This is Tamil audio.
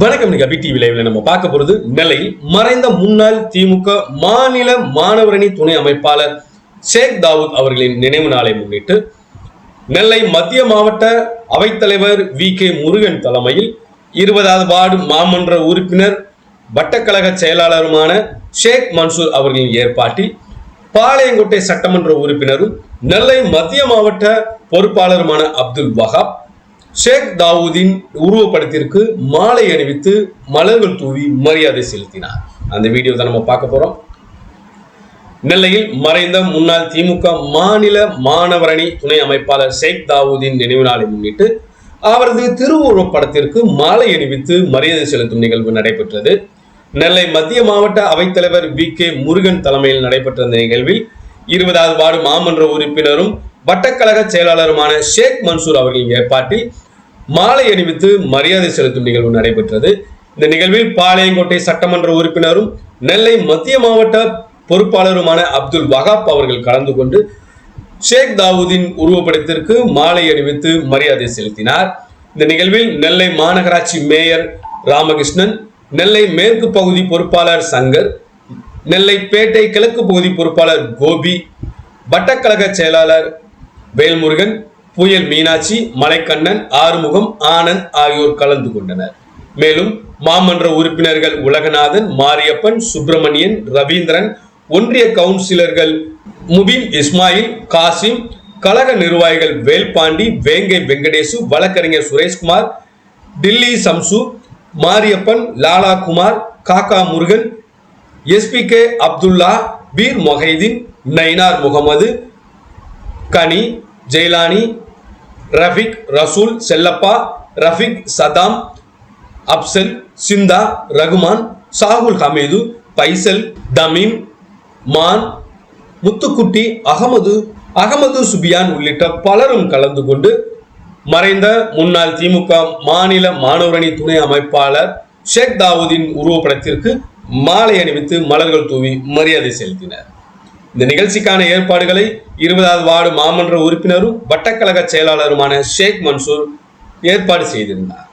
வணக்கம். நிகழ்ச்சி டிவி லைவ்ல நம்ம பார்க்க போறது நெல்லையில் மறைந்த முன்னாள் திமுக மாநில மாணவரணி துணை அமைப்பாளர் ஷேக் தாவூத் அவர்களின் நினைவு நாளை முன்னிட்டு நெல்லை மத்திய மாவட்ட அவைத்தலைவர் வி கே முருகன் தலைமையில் இருபதாவது வார்டு மாமன்ற உறுப்பினர் வட்டக்கழக செயலாளருமான ஷேக் மன்சூர் அவர்களின் ஏற்பாட்டில் பாளையங்கோட்டை சட்டமன்ற உறுப்பினரும் நெல்லை மத்திய மாவட்ட பொறுப்பாளருமான அப்துல் வஹாப் ஷேக் தாவூதின் உருவப்படத்திற்கு மாலை அணிவித்து மலர்கள் தூவி மரியாதை செலுத்தினார். அந்த வீடியோ தான் நம்ம பார்க்க போறோம். நெல்லையில் மறைந்த முன்னாள் திமுக மாநில மாணவரணி துணை அமைப்பாளர் ஷேக் தாவூதின் நினைவு நாளை முன்னிட்டு அவரது திருவுருவப் படத்திற்கு மாலை அணிவித்து மரியாதை செலுத்தும் நிகழ்வு நடைபெற்றது. நெல்லை மத்திய மாவட்ட அவைத்தலைவர் வி கே முருகன் தலைமையில் நடைபெற்ற இந்த நிகழ்வில் இருபதாவது வார்டு மாமன்ற உறுப்பினரும் வட்டக்கழக செயலாளருமான ஷேக் மன்சூர் அவர்களின் ஏற்பாட்டில் மாலை அணிவித்து மரியாதை செலுத்தும் நிகழ்வு நடைபெற்றது. இந்த நிகழ்வில் பாளையங்கோட்டை சட்டமன்ற உறுப்பினரும் நெல்லை மத்திய மாவட்ட பொறுப்பாளருமான அப்துல் வஹாப் அவர்கள் கலந்து கொண்டு ஷேக் தாவூதின் உருவப்படத்திற்கு மாலை அணிவித்து மரியாதை செலுத்தினார். இந்த நிகழ்வில் நெல்லை மாநகராட்சி மேயர் ராமகிருஷ்ணன் நெல்லை மேற்கு பகுதி பொறுப்பாளர் சங்கர் நெல்லை பேட்டை கிழக்கு பகுதி பொறுப்பாளர் கோபி வட்டக்கழக செயலாளர் வேல்முருகன் புயல் மீனாட்சி மலைக்கண்ணன் ஆறுமுகம் ஆனந்த் ஆகியோர் கலந்து கொண்டனர். மேலும் மாமன்ற உறுப்பினர்கள் உலகநாதன் மாரியப்பன் சுப்பிரமணியன் ரவீந்திரன் ஒன்றிய கவுன்சிலர்கள் முபின் இஸ்மாயில் காசிம் கழக நிர்வாகிகள் வேல்பாண்டி வேங்கை வெங்கடேசு வழக்கறிஞர் Sureshkumar Delhi சம்சு Mariyappan Lala Kumar Kakka Murugan S P K Abdullah Peer Mohideen Nainar Mohammed Gani Jailani Rafiq Rasool Chellappa Rafiq Saddam Afzal Chinta Rahman Shahul Hameed Faisal Tamim Maan Muthukutty Ahmed Ahmed Sufyan உள்ளிட்ட பலரும் கலந்து கொண்டு மறைந்த முன்னாள் திமுக மாநில மாணவரணி துணை அமைப்பாளர் ஷேக் தாவூதின் உருவப்படத்திற்கு மாலை அணிவித்து மலர்கள் தூவி மரியாதை செலுத்தினர். இந்த நிகழ்ச்சிக்கான ஏற்பாடுகளை இருபதாவது வார்டு மாமன்ற உறுப்பினரும் வட்டக்கழக செயலாளருமான ஷேக் மன்சூர் ஏற்பாடு செய்திருந்தார்.